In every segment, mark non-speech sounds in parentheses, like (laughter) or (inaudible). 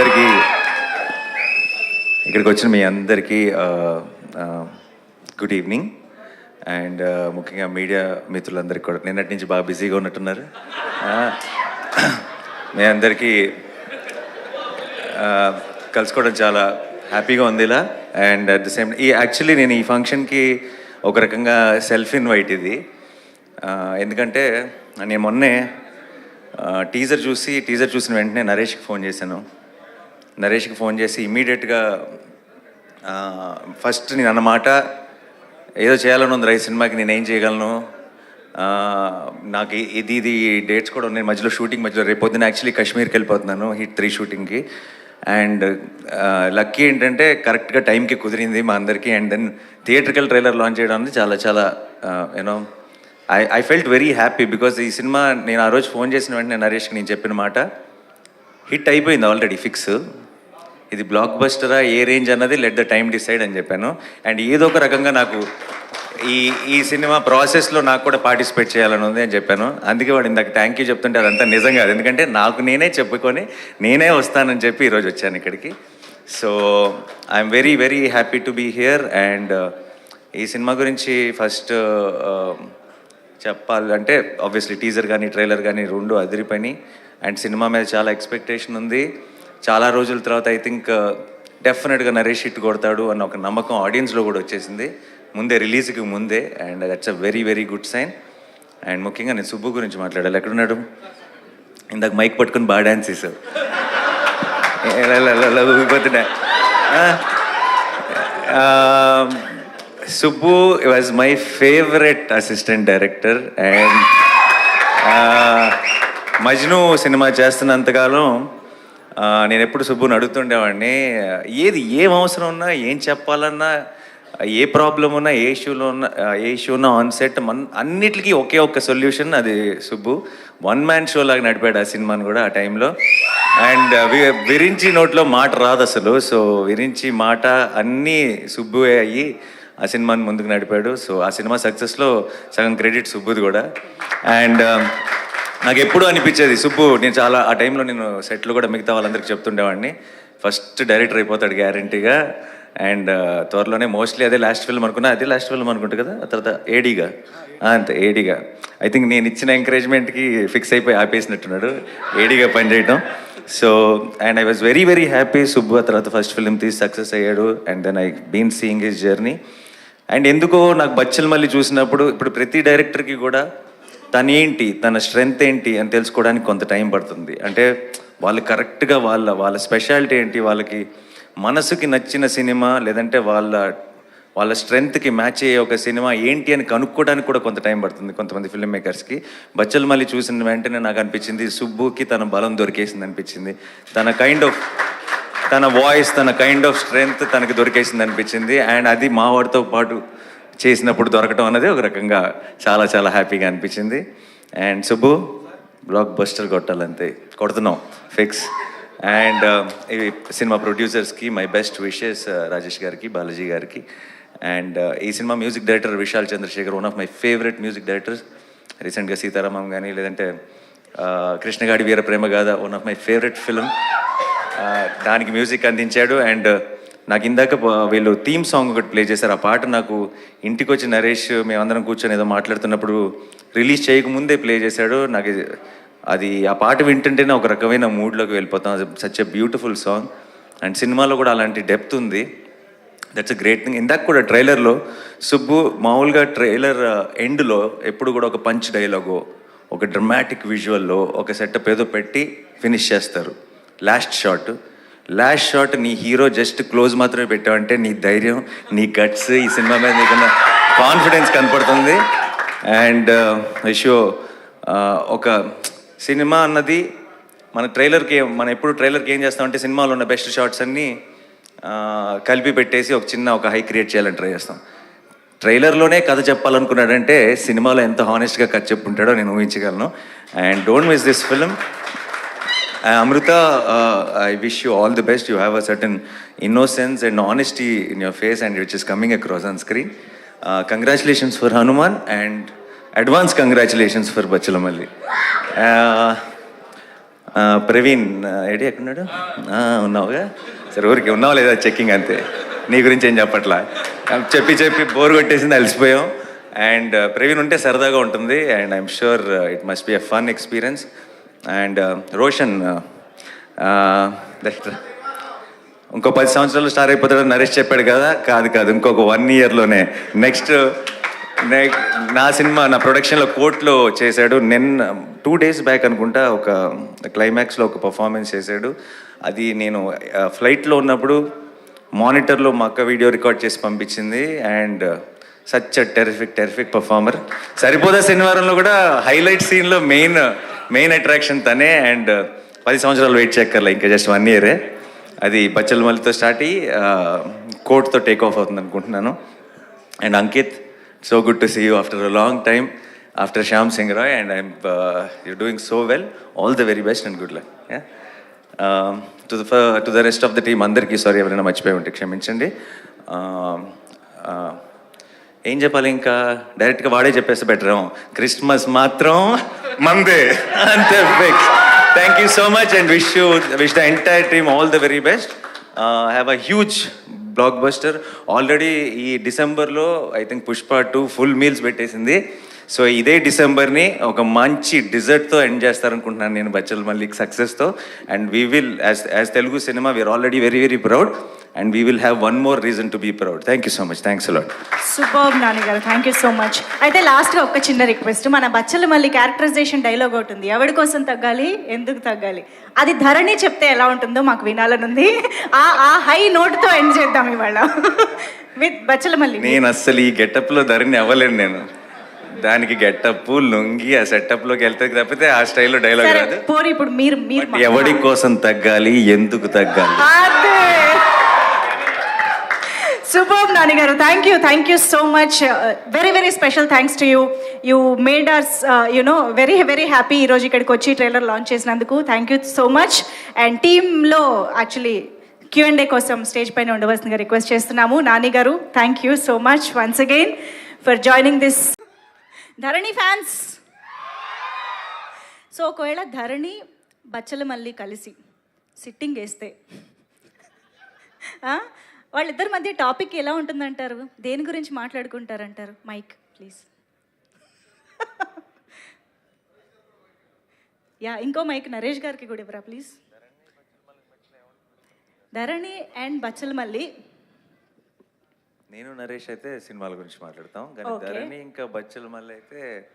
అందరికీ ఇక్కడికి వచ్చిన మీ అందరికీ గుడ్ ఈవినింగ్ అండ్ ముఖ్యంగా మీడియా మిత్రులందరికీ కూడా. నిన్నటి నుంచి బాగా బిజీగా ఉన్నట్టున్నారు. మీ అందరికీ కలుసుకోవడం చాలా హ్యాపీగా ఉంది ఇలా. అండ్ అట్ ద సేమ్ ఈ యాక్చువల్లీ నేను ఈ ఫంక్షన్కి ఒక రకంగా సెల్ఫ్ ఇన్వైట్ ఇది. ఎందుకంటే నేను మొన్నే టీజర్ చూసి టీజర్ చూసిన వెంటనే నరేష్కి ఫోన్ చేశాను. నరేష్కి ఫోన్ చేసి ఇమీడియట్గా ఫస్ట్ నేను అన్నమాట ఏదో చేయాలని ఉంది రైస్ సినిమాకి నేను ఏం చేయగలను? నాకు ఇది ఇది డేట్స్ కూడా ఉన్నాయి. మధ్యలో షూటింగ్ మధ్యలో రేపొద్దున యాక్చువల్లీ కాశ్మీర్కి వెళ్ళిపోతున్నాను హిట్ త్రీ షూటింగ్కి. అండ్ లక్కీ ఏంటంటే కరెక్ట్గా టైంకి కుదిరింది మా అందరికీ. And then theatrical trailer launch చేయడం అనేది చాలా చాలా you know I I felt very happy because ఈ సినిమా నేను ఆ రోజు ఫోన్ చేసిన వెంటనే నరేష్కి నేను చెప్పిన మాట హిట్ అయిపోయింది ఆల్రెడీ ఫిక్స్ ఇది బ్లాక్ బస్టరా ఏ రేంజ్ అన్నది లెట్ ద టైం డిసైడ్ అని చెప్పాను. అండ్ ఏదో ఒక రకంగా నాకు ఈ ఈ సినిమా ప్రాసెస్లో నాకు కూడా పార్టిసిపేట్ చేయాలని ఉంది అని చెప్పాను. అందుకే వాడు ఇందాక థ్యాంక్ యూ చెప్తుంటే అదంతా నిజం కాదు. ఎందుకంటే నాకు నేనే చెప్పుకొని నేనే వస్తానని చెప్పి ఈరోజు వచ్చాను ఇక్కడికి. So I'm very very happy to be here and ఈ సినిమా గురించి ఫస్ట్ uh, um, చెప్పాలంటే ఆబ్వియస్లీ టీజర్ కానీ ట్రైలర్ కానీ రెండు అదిరిపోయినాయి. అండ్ సినిమా మీద చాలా ఎక్స్పెక్టేషన్ ఉంది. చాలా రోజుల తర్వాత ఐ థింక్ uh, డెఫినెట్గా నరేష్ హిట్ కొడతాడు అన్న ఒక నమ్మకం ఆడియన్స్లో కూడా వచ్చేసింది. ముందే రిలీజ్కి ముందే and that's a very very good sign. And ముఖ్యంగా నేను సుబ్బు గురించి మాట్లాడాలి. ఎక్కడున్నాడు? ఇందాక మైక్ పట్టుకుని బాగా డ్యాన్స్ చేసావు. ఊగిపోతున్నా? Subbu was my favourite assistant director and Majnu cinema చేస్తున్నంతకాలం నేను ఎప్పుడు సుబ్బుని అడుగుతుండేవాడిని ఏది ఏం అవసరం ఉన్నా ఏం చెప్పాలన్నా ఏ ప్రాబ్లం ఉన్నా ఏ ఇష్యూలో ఉన్నా ఏ ఇష్యూ ఉన్నా ఆన్సెట్ మన్ అన్నిటికీ ఒకే ఒక్క సొల్యూషన్ అది సుబ్బు. వన్ మ్యాన్ షో లాగా నడిపాడు ఆ సినిమాని కూడా ఆ టైంలో అండ్ విరించి నోట్లో మాట రాదు అసలు. సో విరించి మాట అన్నీ సుబ్బువే అయ్యి ఆ సినిమాని ముందుకు నడిపాడు. సో ఆ సినిమా సక్సెస్లో సగం క్రెడిట్ సుబ్బుది కూడా. అండ్ నాకు ఎప్పుడు అనిపించేది సుబ్బు నేను చాలా ఆ టైంలో నేను సెట్లు కూడా మిగతా వాళ్ళందరికీ చెప్తుండేవాడిని. ఫస్ట్ డైరెక్టర్ అయిపోతాడు గ్యారంటీగా. అండ్ త్వరలోనే మోస్ట్లీ అదే లాస్ట్ ఫిల్మ్ అనుకున్నా అదే లాస్ట్ ఫిల్మ్ అనుకుంటా కదా ఆ తర్వాత ఏడీగా. అంతే ఏడీగా. ఐ థింక్ నేను ఇచ్చిన ఎంకరేజ్మెంట్కి ఫిక్స్ అయిపోయి ఆపేసినట్టున్నాడు ఏడీగా పనిచేయటం. So and I was very very happy. Subbu ఆ తర్వాత ఫస్ట్ ఫిల్మ్ తీసి సక్సెస్ అయ్యాడు. And then I been seeing his journey. And ఎందుకో నాకు బచ్చలు మళ్ళీ చూసినప్పుడు ఇప్పుడు ప్రతి డైరెక్టర్కి కూడా తనేంటి తన స్ట్రెంగ్త్ ఏంటి అని తెలుసుకోవడానికి కొంత టైం పడుతుంది. అంటే వాళ్ళు కరెక్ట్గా వాళ్ళ వాళ్ళ స్పెషాలిటీ ఏంటి వాళ్ళకి మనసుకి నచ్చిన సినిమా లేదంటే వాళ్ళ వాళ్ళ స్ట్రెంగ్త్కి మ్యాచ్ అయ్యే ఒక సినిమా ఏంటి అని కనుక్కోవడానికి కూడా కొంత టైం పడుతుంది కొంతమంది ఫిల్మ్ మేకర్స్కి బచ్చల్ మళ్ళీ చూసిన వెంటనే నాకు అనిపించింది సుబ్బుకి తన బలం దొరికేసింది అనిపించింది. తన కైండ్ ఆఫ్ తన వాయిస్ తన కైండ్ ఆఫ్ స్ట్రెంగ్త్ తనకి దొరికేసింది అనిపించింది. అండ్ అది మా వాడితో పాటు చేసినప్పుడు దొరకటం అనేది ఒక రకంగా చాలా చాలా హ్యాపీగా అనిపించింది. అండ్ సుబ్బు బ్లాక్ బస్టర్ కొట్టాలంతే. కొడుతున్నాం ఫిక్స్ అండ్ ఇవి సినిమా ప్రొడ్యూసర్స్కి my best wishes uh, Rajesh గారికి బాలాజీ గారికి. అండ్ uh, ఈ cinema music director Vishal Chandrasekhar one of my favourite music directors. రీసెంట్గా సీతారామం కానీ లేదంటే uh, Krishnagadi Veera Prema Gaadha one of my favourite film దానికి మ్యూజిక్ అందించాడు. అండ్ నాకు ఇందాక వీళ్ళు థీమ్ సాంగ్ ఒకటి ప్లే చేశారు. ఆ పాట నాకు ఇంటికి వచ్చి నరేష్ మేమందరం కూర్చొని ఏదో మాట్లాడుతున్నప్పుడు రిలీజ్ చేయకముందే ప్లే చేశాడు. నాకు అది ఆ పాట వింటుంటేనే ఒక రకమైన మూడ్లోకి వెళ్ళిపోతాం. Such a beautiful song and సినిమాలో కూడా అలాంటి డెప్త్ ఉంది. దట్స్ అ గ్రేట్ థింగ్ ఇందాక కూడా ట్రైలర్లో సుబ్బు మామూలుగా ట్రైలర్ ఎండ్లో ఎప్పుడు కూడా ఒక పంచ్ డైలాగో ఒక డ్రమాటిక్ విజువల్లో ఒక సెటప్ ఏదో పెట్టి ఫినిష్ చేస్తారు. లాస్ట్ షాట్ లాస్ట్ షాట్ నీ హీరో జస్ట్ క్లోజ్ మాత్రమే పెట్టావంటే నీ ధైర్యం నీ గట్స్ ఈ సినిమా మీద నీకున్న కాన్ఫిడెన్స్ కనపడుతుంది. అండ్ విషో uh, uh, ఒక సినిమా అన్నది మన ట్రైలర్కి మనం ఎప్పుడు ట్రైలర్కి ఏం చేస్తామంటే సినిమాలో ఉన్న బెస్ట్ షాట్స్ అన్నీ కలిపి పెట్టేసి ఒక చిన్న ఒక హై క్రియేట్ చేయాలని ట్రై చేస్తాం. ట్రైలర్లోనే కథ చెప్పాలనుకున్నాడంటే సినిమాలో ఎంత హానెస్ట్గా కథ చెప్పుంటాడో నేను ఊహించగలను. And don't miss this film Amritha I wish you all the best you have a certain innocence and honesty in your face and which is coming across on screen congratulations for Hanuman and advance congratulations for Bachhala Malli Praveen ఆ, AD ఎక్కడున్నాడు ఉన్నావుగా? సరే ఊరికి ఉన్నావు లేదా checking అంతే. నీ గురించి ఏం చెప్పట్లా? చెప్పి చెప్పి బోర్ కొట్టేసింది అలసిపోయాం. అండ్ uh, ప్రవీణ్ ఉంటే సరదాగా ఉంటుంది. And I'm sure it must be a fun experience and uh, Roshan uh, uh, ఇంకో పది సంవత్సరాలు స్టార్ అయిపోతాడు నరేష్ చెప్పాడు కదా? కాదు కాదు ఇంకొక వన్ ఇయర్లోనే నెక్స్ట్ నా సినిమా నా ప్రొడక్షన్లో కోర్టులో చేశాడు. నిన్న టూ డేస్ బ్యాక్ అనుకుంటా ఒక క్లైమాక్స్లో ఒక పర్ఫార్మెన్స్ చేశాడు. అది నేను ఫ్లైట్లో ఉన్నప్పుడు మానిటర్లో మా అక్క వీడియో రికార్డ్ చేసి పంపించింది. And such terrific terrific performer సరిపోదా శనివారంలో కూడా హైలైట్ సీన్లో మెయిన్ మెయిన్ అట్రాక్షన్ తనే అండ్ పది సంవత్సరాలు వెయిట్ చేయక్కర్లే ఇంకా జస్ట్ వన్ ఇయరే అది బచ్చల మల్లితో స్టార్ట్ అయ్యి కోర్ట్తో టేక్ ఆఫ్ అవుతుంది అనుకుంటున్నాను. And Ankit so good to see you after a long time after Shyam Singha Roy and I'm you doing so well all the very best and good luck to the to the rest of the team అందరికీ sorry ఎవరైనా మర్చిపోయి ఉంటే క్షమించండి. ఏం చెప్పాలి ఇంకా? డైరెక్ట్గా వాడే చెప్పేస్తే బెటర్ క్రిస్మస్ మాత్రం మందే. అంతే fix thank you so much and wish you wish the entire team all the very best have a huge blockbuster already ఈ డిసెంబర్లో I think Pushpa two full meals పెట్టేసింది. సో ఇదే డిసెంబర్ని ఒక మంచి డిజర్ట్తో ఎండ్ చేస్తారనుకుంటున్నాను నేను బచ్చల్ Mallik సక్సెస్తో. And we will as as Telugu cinema we're already very very proud and we will have one more reason to be proud thank you so much thanks a lot super Nani garu. Thank you so much అయితే లాస్ట్గా ఒక చిన్న request మన బచ్చల మళ్ళీ characterisation dialogue ఒకటి ఉంది. ఎవరి కోసం తగ్గాలి? ఎందుకు తగ్గాలి? అది ధరణి చెప్తే ఎలా ఉంటుందో మాకు వినాలనుంది. ఆ ఆ హై నోట్తో ఎండ్ చేద్దాం ఇవాళ. (laughs) విత్ బచ్చల మల్లి నేను అస్సలు ఈ గెటప్లో ధరని అవ్వలేను నేను. దానికి గెటప్ లుంగి ఆ సెటప్లోకి వెళ్తే తప్పితే ఆ స్టైల్లో డైలాగ్ సరే రాదు. పోనీ ఇప్పుడు మీరు మీరు ఎవడి కోసం తగ్గాలి ఎందుకు తగ్గాలి? సూపర్ నాని గారు thank you thank you so much very very special thanks to you you made us you know very very happy ఈరోజు ఇక్కడికి వచ్చి ట్రైలర్ లాంచ్ చేసినందుకు. Thank you so much and టీంలో యాక్చువల్లీ క్యూ అండ్ ఏ కోసం stage పైన ఉండవలసిందిగా request చేస్తున్నాము. నాని గారు thank you so much once again for joining this Dharani fans! So ఒకవేళ ధరణి బచ్చలు మళ్ళీ కలిసి సిట్టింగ్ వేస్తే వాళ్ళిద్దరి మధ్య టాపిక్ ఎలా ఉంటుందంటారు? దేని గురించి మాట్లాడుకుంటారంటారు? Mike please. యా ఇంకో మైక్ నరేష్ గారికి కూడా ఇవ్వరా ప్లీజ్? ధరణి అండ్ బచ్చల్ మళ్ళీ నేను నరేష్ అయితే సినిమాల గురించి మాట్లాడతాం. కానీ. ధరణి ఇంకా బచ్చల మళ్ళీ అయితే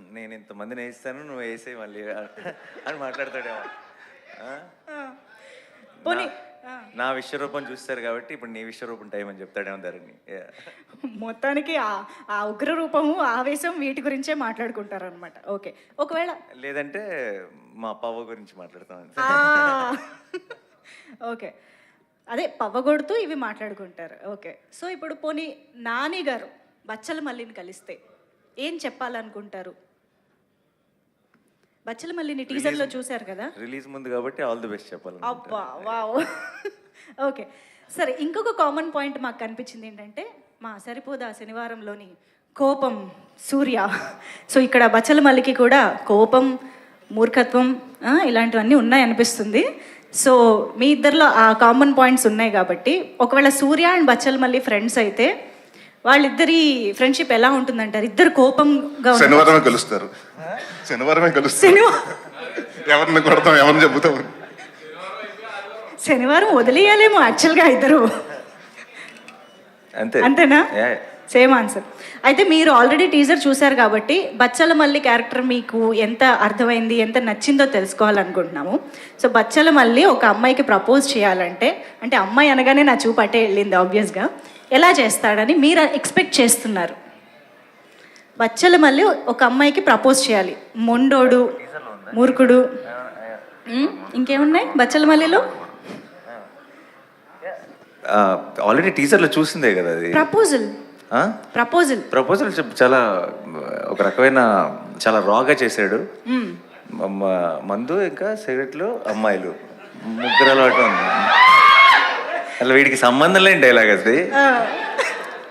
నేను ఇంతమందిని వేస్తాను నువ్వు వేసే మళ్ళీ అని మాట్లాడతాడేమో? పోనీ. నా- విశ్వరూపం చూస్తారు కాబట్టి ఇప్పుడు నీ విశ్వరూపం టైం అని చెప్తాడేమో ధరణి. మొత్తానికి ఆ ఉగ్ర రూపము ఆవేశం వీటి గురించే మాట్లాడుకుంటారు అనమాట ఓకే. ఒకవేళ లేదంటే మా పవ్వ గురించి మాట్లాడతాం. ఓకే. అదే పవ్వగొడుతూ ఇవి మాట్లాడుకుంటారు. ఓకే. సో ఇప్పుడు పోనీ నాని గారు బచ్చల మల్లిని కలిస్తే ఏం చెప్పాలనుకుంటారు? బచ్చల మల్లిని టీజర్లో చూశారు కదా? రిలీజ్ ముందు కాబట్టి ఆల్ ది బెస్ట్ చెప్పాలి అబ్బా వావ్. ఓకే. సరే ఇంకొక కామన్ పాయింట్ మాకు కనిపించింది ఏంటంటే మా సరిపోదా శనివారంలోని కోపం సూర్య. సో ఇక్కడ బచ్చల మల్లికి కూడా కోపం మూర్ఖత్వం ఇలాంటివన్నీ ఉన్నాయి అనిపిస్తుంది సో మీ ఇద్దరిలో ఆ కామన్ పాయింట్స్ ఉన్నాయి కాబట్టి ఒకవేళ సూర్య అండ్ బచ్చల మల్లి ఫ్రెండ్స్ అయితే వాళ్ళిద్దరి ఫ్రెండ్షిప్ ఎలా ఉంటుందంటారు? ఇద్దరు కోపంగా శనివారమే కలుస్తారు. శనివారమే కలుస్తారు. శనివారం ఎవరిని కొడతాం ఎవరిని చెబుతాం? శనివారం వదిలేయాలేమో యాక్చువల్గా ఇద్దరు. అంతే. అంతేనా. సేమ్ ఆన్సర్ అయితే మీరు ఆల్రెడీ టీజర్ చూశారు కాబట్టి బచ్చల మల్లి క్యారెక్టర్ మీకు ఎంత అర్థమైంది ఎంత నచ్చిందో తెలుసుకోవాలనుకుంటున్నాము. సో బచ్చల మల్లి ఒక అమ్మాయికి ప్రపోజ్ చేయాలంటే అంటే అమ్మాయి అనగానే నా చూపు అటే వెళ్ళింది ఆబ్వియస్గా ఎలా చేస్తాడని మీరు ఎక్స్పెక్ట్ చేస్తున్నారు. బచ్చల మల్లి ఒక అమ్మాయికి ప్రపోజ్ చేయాలి. మొండోడు మూర్ఖుడు. ఇంకేమున్నాయి బచ్చల మల్లిలో ఆల్రెడీ టీజర్లో చూసిందే కదా అది. ప్రపోజల్ ప్రపోజల్ ప్రపోజల్ చాలా ఒక రకమైన చాలా రాగా చేశాడు. మ- మందు ఇంకా సిగరెట్లు అమ్మాయిలు. ముగ్గురు అలవాటు ఉంది. అసలు వీడికి సంబంధం లేని డైలాగ్ అది.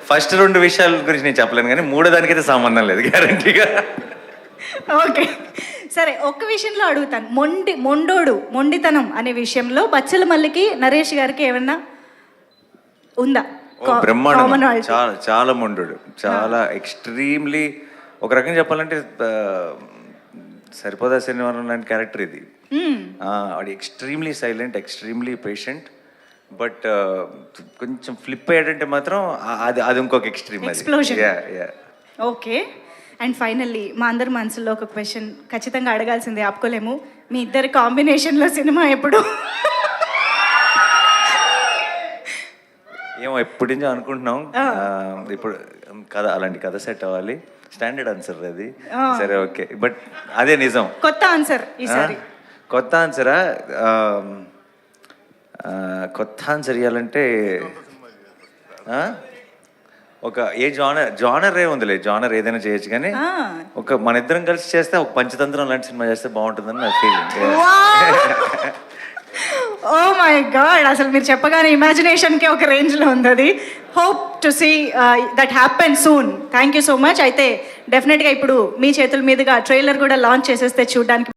ఫస్ట్ రెండు విషయాల గురించి నేను చెప్పలేను కానీ మూడో దానికైతే సంబంధం లేదు గ్యారంటీగా ఓకే సరే ఒక్క విషయంలో అడుగుతాను. మొండి మొండోడు మొండితనం అనే విషయంలో బచ్చల మల్లికి నరేష్ గారికి ఏమన్నా ఉందా? బ్రహ్మాండం. చాలా చాలా మొండు చాలా ఎక్స్ట్రీమ్లీ ఒక రకంగా చెప్పాలంటే సరిపోదా శనివారం లాంటి క్యారెక్టర్ ఇది. వాడు extremely silent extremely patient but కొంచెం ఫ్లిప్ అయ్యాడంటే మాత్రం అది అది ఇంకొక ఎక్స్ట్రీమ్ అది. ఓకే అండ్ ఫైనల్లీ మా అందరి మనసులో ఒక క్వశ్చన్ ఖచ్చితంగా అడగాల్సిందే ఆపుకోలేము. మీ ఇద్దరి కాంబినేషన్లో సినిమా ఎప్పుడు? ఎప్పటి నుంచో అనుకుంటున్నాం. ఇప్పుడు కథ అలాంటి కథ సెట్ అవ్వాలి. స్టాండర్డ్ ఆన్సర్ అది సరే ఓకే. బట్ అదే నిజం. కొత్త ఆన్సర్ ఈసారి? కొత్త ఆన్సరా కొత్త ఆన్సర్ ఇవ్వాలంటే? ఒక ఏ జానర్ జానర్ ఏ ఉందిలే. జానర్ ఏదైనా చేయొచ్చు కానీ. ఒక మన ఇద్దరం కలిసి చేస్తే ఒక పంచతంత్రం లాంటి సినిమా చేస్తే బాగుంటుందని నా ఫీలింగ్ (laughs) ఓ మై గాడ్ అసలు మీరు చెప్పగానే ఇమాజినేషన్కే ఒక రేంజ్లో ఉంది అది hope to see that happen soon thank you so much అయితే డెఫినెట్గా ఇప్పుడు మీ చేతుల మీదుగా ట్రైలర్ కూడా లాంచ్ చేసేస్తే చూడడానికి